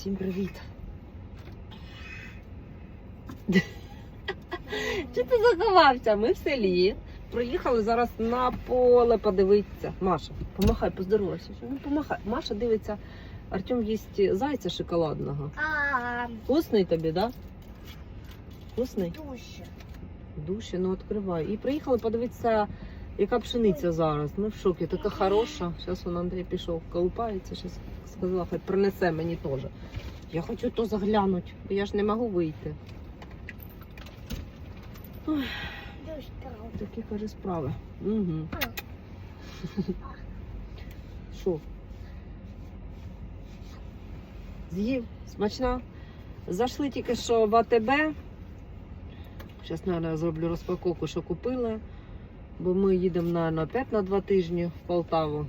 всім привіт. Чи ти заховався? Ми в селі. Приїхали зараз на поле подивитися. Маша, помахай, поздоровайся. Ну, помахай. Маша дивиться, Артем їсть зайця шоколадного. А, Вкусний тобі, да? Вкусний? душа. Душі, ну відкривай. І приїхали подивитися, яка пшениця зараз. Ми в шокі, така хороша. Зараз вон Андрій пішов, колупається, зараз сказала, хай принесе мені теж. Я хочу то заглянути, бо я ж не можу вийти. Душа. Такі каже справи. Угу. Що? З'їв? Смачна? Зайшли тільки що в АТБ. Зараз, мабуть, зроблю розпаковку, що купили. Бо ми їдемо, мабуть, опять на два тижні в Полтаву.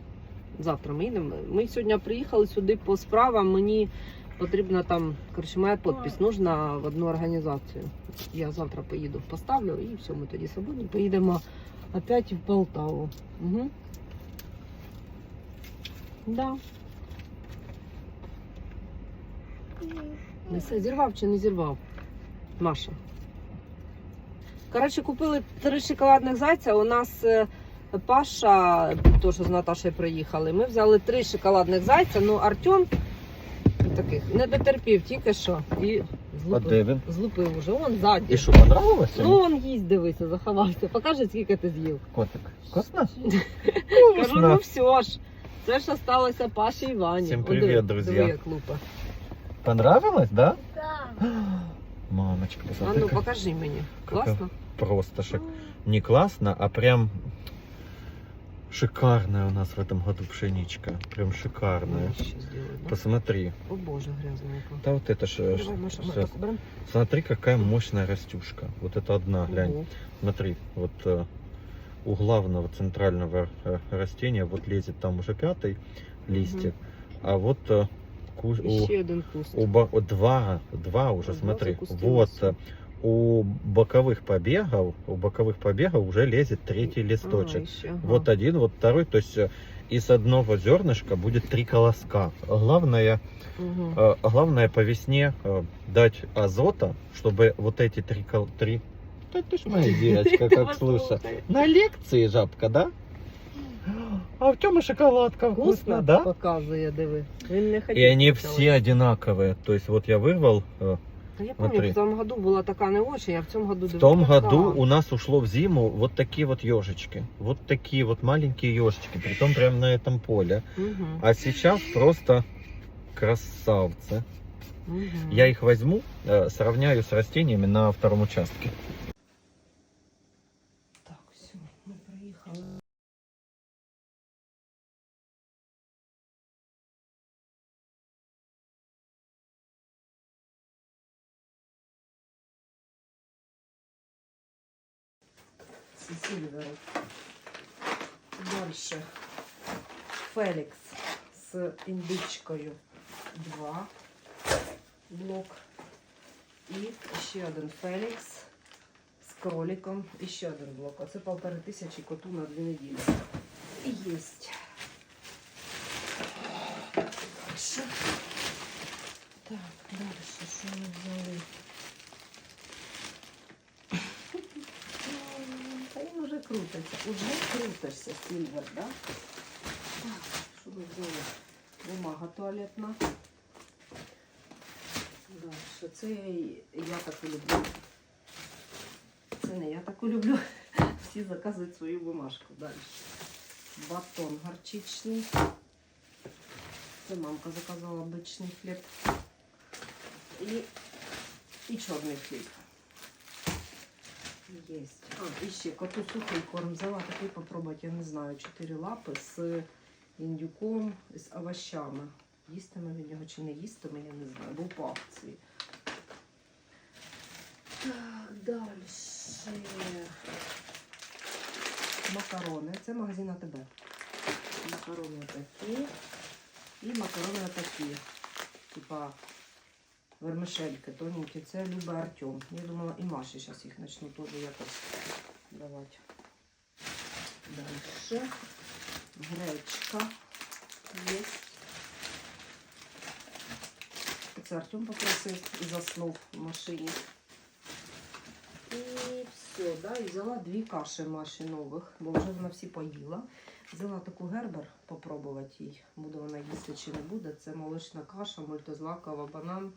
Завтра ми їдемо. Ми сьогодні приїхали сюди по справам. Мені потрібна там, коротше, моя підпис нужна в одну організацію. Я завтра поїду, поставлю і все, ми тоді свободні. Поїдемо опять в Полтаву. Угу. Да. Зірвав чи не зірвав? Маша. Коротше, купили три шоколадних зайця. У нас е, Паша, теж з Наташею приїхали. Ми взяли три шоколадних зайця. Ну, Артем таких не дотерпів тільки що. І злупив. Злупив уже. Он ззаді. І що, понравилося? Ну, он їсть, дивися, заховався. Покажи, скільки ти з'їв. Котик. Вкусно? Кажу, ну все ж. Це ж осталося Паші і Вані. Всім привіт, друзі. Понравилось, да? Да. Мамочка, А ну покажи мені. Кака- Класно? просто шик. Не классно, а прям шикарная у нас в этом году пшеничка. Прям шикарная. Ну, зробили, да? Посмотри. О боже, грязненько. Да вот это же... Давай, Маша, мы сейчас. так уберем. Смотри, какая мощная растюшка. Вот это одна, глянь. Ого. Смотри, вот э, у главного центрального э, растения вот лезет там уже пятый листик, а вот э, ку- у, Ще один куст. у бо- два, два уже, Два смотри, вот э, у боковых побегов, у боковых побегов уже лезет третий листочек. А, ще, ага. Вот один, вот второй, то есть э, из одного зернышка будет три колоска. Главное, Мгм. э, главное по весне э, дать азота, чтобы вот эти три кол- три. Да ты ж моя девочка, как. Послухай. На лекции жабка, да? А в чем шоколадка Вкусно, вкусно, да? показує, диви. Він не хотів И они спочатку. все одинаковые. То есть вот я вырвал. э, Та я пам'ятаю, смотри. в тому году була така не очень, а в цьому году В диви, том така. году у нас ушло в зиму вот такие вот ежички. Вот такие вот маленькие ежички. Притом прямо на этом поле. Мгм. А сейчас просто красавцы. Мгм. Я их возьму, э, сравняю с растениями на втором участке. З індичкою. Два блок. І ще один Фелікс з кроликом і ще один блок. Оце полтори тисячі коту на дві неділі. Єсть. Дальше. Так, далі що ми взяли? Та він уже крутиться. Уже крутишся, Сільвер, да? Що ми взяли? Бумага туалетна. Дальше. Це я так люблю. Це не я таку люблю. Всі заказують свою бумажку. Далі. Батон горчичний. Це мамка заказала обичний хліб. І, і чорний хліб. Єсть. А, і ще коту сухий корм взяла такий попробувати, я не знаю, чотири лапи з індюком, з овощами. Їстиме він його чи не їстиме, я не знаю, був по акції. Так, далі. Макарони. Це магазин АТБ. Макарони такі. І макарони такі. Типа вермишельки тоненькі. Це любить Артем. Я думала, і Маші зараз їх почну теж якось давати. Далі. Гречка. Є. Це Артем попросив і заснув в машині. І все, да, і взяла дві каші Маші нових, бо вже вона всі поїла. Взяла таку гербер попробувати їй. Буде вона їсти чи не буде. Це молочна каша, мультизлакова, банан,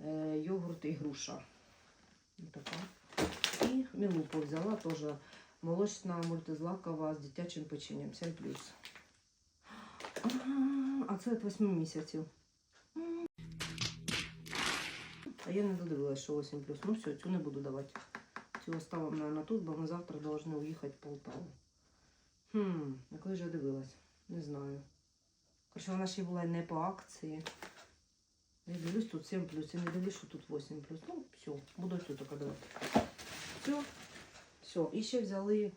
е, йогурт і груша. Така. І мілупу взяла теж молочна мультизлакова з дитячим печенням 7 плюс. А це від 8 місяців. А я не додивилася, що 8 плюс. Ну все, цю не буду давати. Цю оставимо, наверное, тут, бо ми завтра повинні уїхати в Полтаву. Хм, на коли ж я дивилась? Не знаю. Короче, вона ще була не по акції. Я дивлюсь, тут 7 плюс. Я не дивлюсь, що тут 8 плюс. Ну, все, буду тут давати. Все. Все. І ще взяли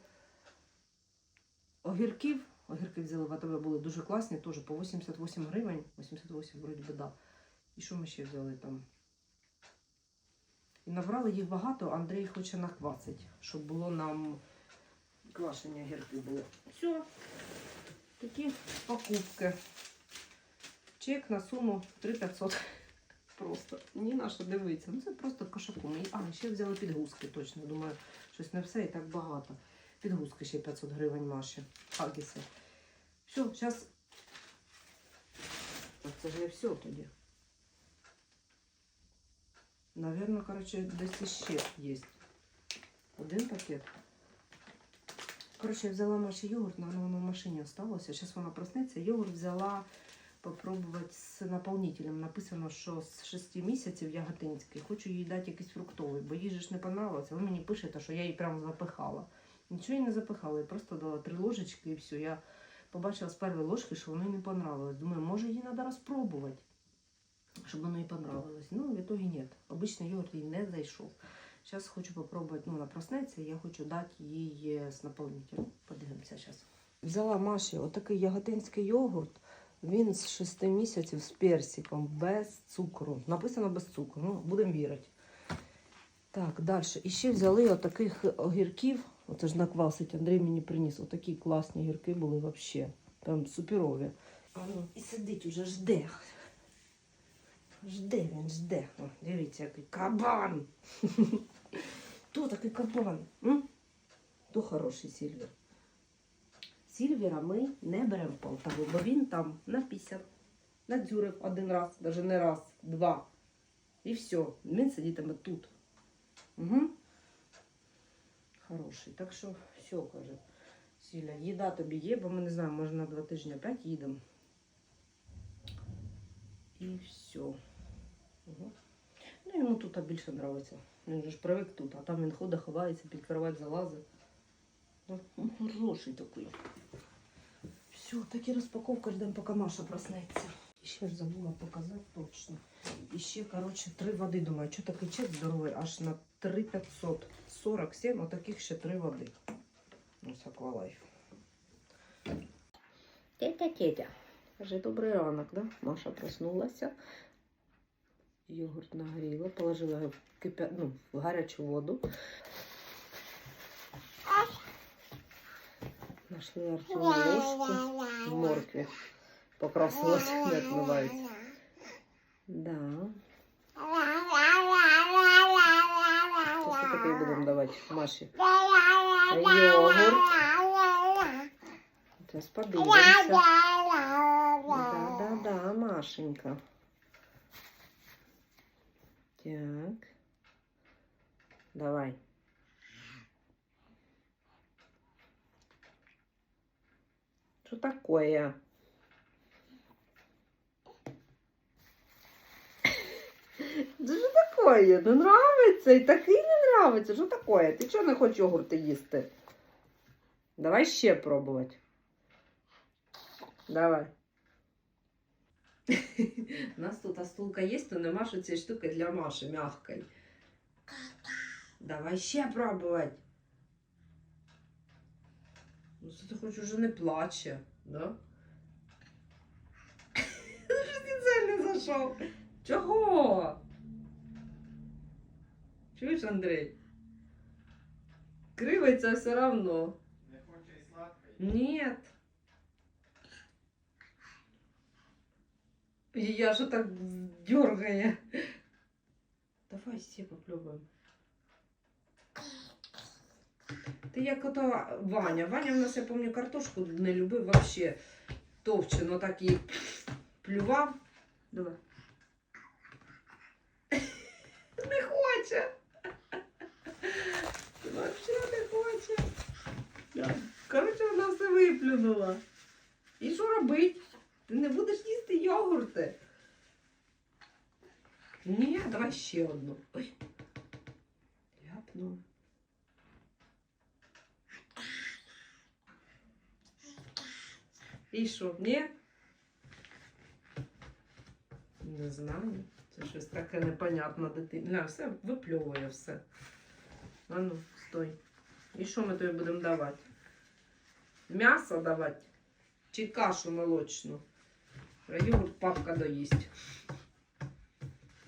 огірків. Огірки взяли в АТБ були дуже класні, теж по 88 гривень. 88 вроді би, да. І що ми ще взяли там? І набрали їх багато, Андрій хоче наквасить, щоб було нам квашені огірки були. Все. Такі покупки. Чек на суму 3500. Просто. Ні на що дивитися. Ну це просто кошаку. А, ще взяли підгузки, точно. Думаю, щось не все і так багато. Підгузки ще 500 гривень Маші. Хагіси. Все, зараз. Це ж не все тоді. Наверное, короче, десь іще є. Один пакет. Короче, я взяла Маші йогурт, но воно в машині осталося. Зараз вона проснеться. Йогурт взяла попробувати з наповнителем. Написано, що з 6 місяців яготинський. Хочу їй дати якийсь фруктовий, бо їй ж не понравилося. Ви мені пишете, що я її прям запихала. Нічого їй не запихала, я просто дала три ложечки і все. Я побачила з першої ложки, що воно їй не понравилось. Думаю, може їй треба розпробувати, щоб воно їй понравилось. Ну, в итоге ні. Обичний йогурт їй не зайшов. Зараз хочу попробувати, ну, вона проснеться, я хочу дати їй е, з наповнителем. Подивимося зараз. Взяла Маші отакий яготинський йогурт. Він з 6 місяців з персиком, без цукру. Написано без цукру. Ну, будемо вірити. Так, далі. І ще взяли отаких огірків. Оце ж наквасить. Андрій мені приніс. Отакі класні огірки були взагалі. Там суперові. А ну, і сидить уже, жде. Жде він, жде. О, дивіться, який кабан. Хто такий кабан? То хороший Сільвер. Сільвера ми не беремо в Полтаву, бо він там напісяв, надзюрив один раз, навіть не раз, два. І все, він сидітиме тут. Угу. Хороший. Так що все, каже. Сіля, їда тобі є, бо ми не знаємо, може на два тижні опять їдемо. І все. Угу. Ну, йому тут більше подобається. Він же ж привик тут, а там він ходить, ховається, під кровать залазить. Ну, хороший такий. Все, так і розпаковка ждемо, поки Маша проснеться. І ще ж забула показати точно. І ще, коротше, три води. Думаю, що такий чек здоровий, аж на 3547, отаких ще три води. Ось аквалайф. Тетя, тетя. Каже, добрий ранок, да? Маша проснулася. Йогурт нагріла, положила в, кипя... ну, в гарячу воду. Нашли Артему ложку в моркві. Покрасилась, не відмивається. Да. То що таке будемо давати Маші? Йогурт. Зараз подивимося. Да, да, да, Машенька. Так. Давай. Что такое? Да що такое? Не нравиться? І такий не нравиться. Що такое? Ти чого не хочеш йогурти їсти? Давай ще пробувати. Давай. У нас тут стулка є, то нема що цієї штуки для Маші мягкої. Давай ще пробувати. Ну, це ти хоч уже не плаче, да? Що не зайшов? Чого? Чуєш, Андрій? Кривиться все равно. Не хоче і сладкий. Нет. Я же так дергає. Давай всі попробуємо. Ти як ото Ваня. Ваня в нас, я пам'ятаю, картошку не любив вообще товчено так і плював. Давай. Не хоче. Вообще не хоче. Коротше, вона все виплюнула. І що робить? Ти не будеш їсти йогурти? Ні, давай ще одну. Ой. Ляпнула. І що, ні? Не знаю. Це щось таке непонятне дитина. Все випльовує все. А ну, стой. І що ми тобі будемо давати? М'ясо давати? Чи кашу молочну? Йогурт папка доїсть.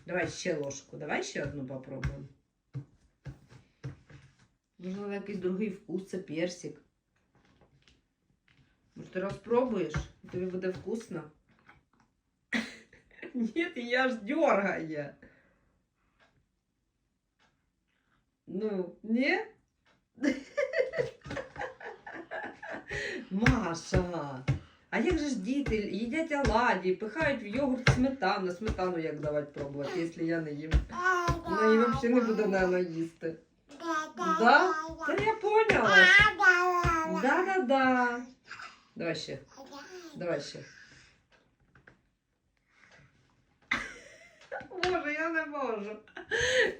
Давай ще ложку. Давай ще одну попробуємо. Можливо, якийсь другий вкус, це персик. Може, ти розпробуєш? І тобі буде вкусно. Ні, я ж дергає. Ну, ні? Маша. А як же ж діти їдять оладі, пихають в йогурт сметану, сметану як давати пробувати, якщо я не їм. Вона її взагалі не буде, наверное, їсти. Да? Та я поняла. Да-да-да. Давай ще, давай ще. Боже, я не можу.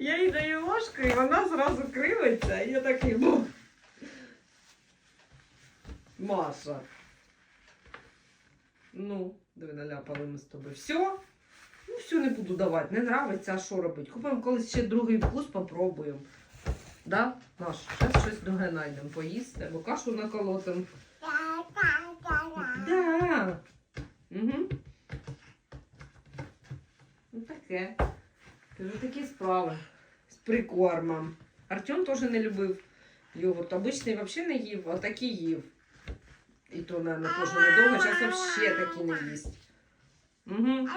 Я їй даю ложку, і вона зразу кривиться, і я такий, ну. Маша. Ну, диви, наляпали ми з тобою. Все? Ну, все не буду давати, не нравиться, а що робити? Купимо колись ще другий вкус, попробуємо. Да? Маш, зараз щось друге знайдемо поїсти, або кашу наколотимо. Да. Угу. Ну таке. Кажу, такі справи з прикормом. Артем теж не любив йогурт. Обичний взагалі не їв, а такий їв. І то, наверное, теж недовго. Зараз взагалі такі не їсть. Угу.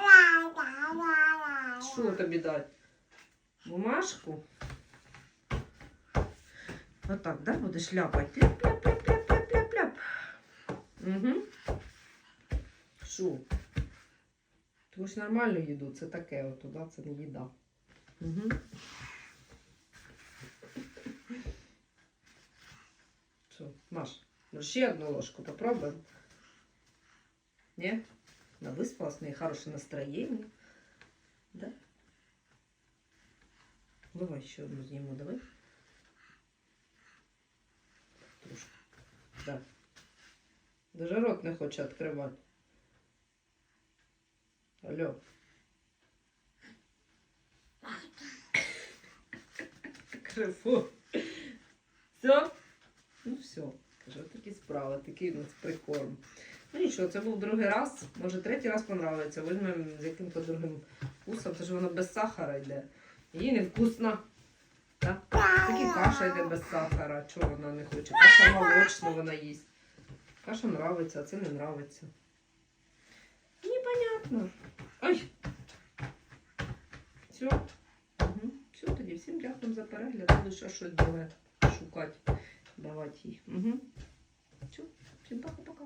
Що тобі дати? Бумажку? Отак, да, будеш ляпати? Угу. Що? Ти ж нормальну їду, це таке от, да? це не їда. Угу. Що, Маш, ну ще одну ложку попробуємо. Ні? На выспалась, у неї хороше настроєння. Да? Давай ще одну з'їмо, давай. Трошки. Да. Даже рот не хоче відкривати. Алло. Крифу. Все? Ну все. Кажу, такі справи, такий у нас прикорм. Ну нічого, це був другий раз. Може третій раз понравиться. Візьмемо з яким-то другим вкусом, тому що воно без сахара йде. Їй не вкусно. Так? Такі каша йде без сахара. Чого вона не хоче? Каша молочна вона їсть. Каша нравиться, а це не нравиться. Непонятно. Ой. Все. Угу. Все, тоді всім дякую за перегляд. Буду ще щось давати, шукати. Давати їй. Угу. Все, всім пока-пока.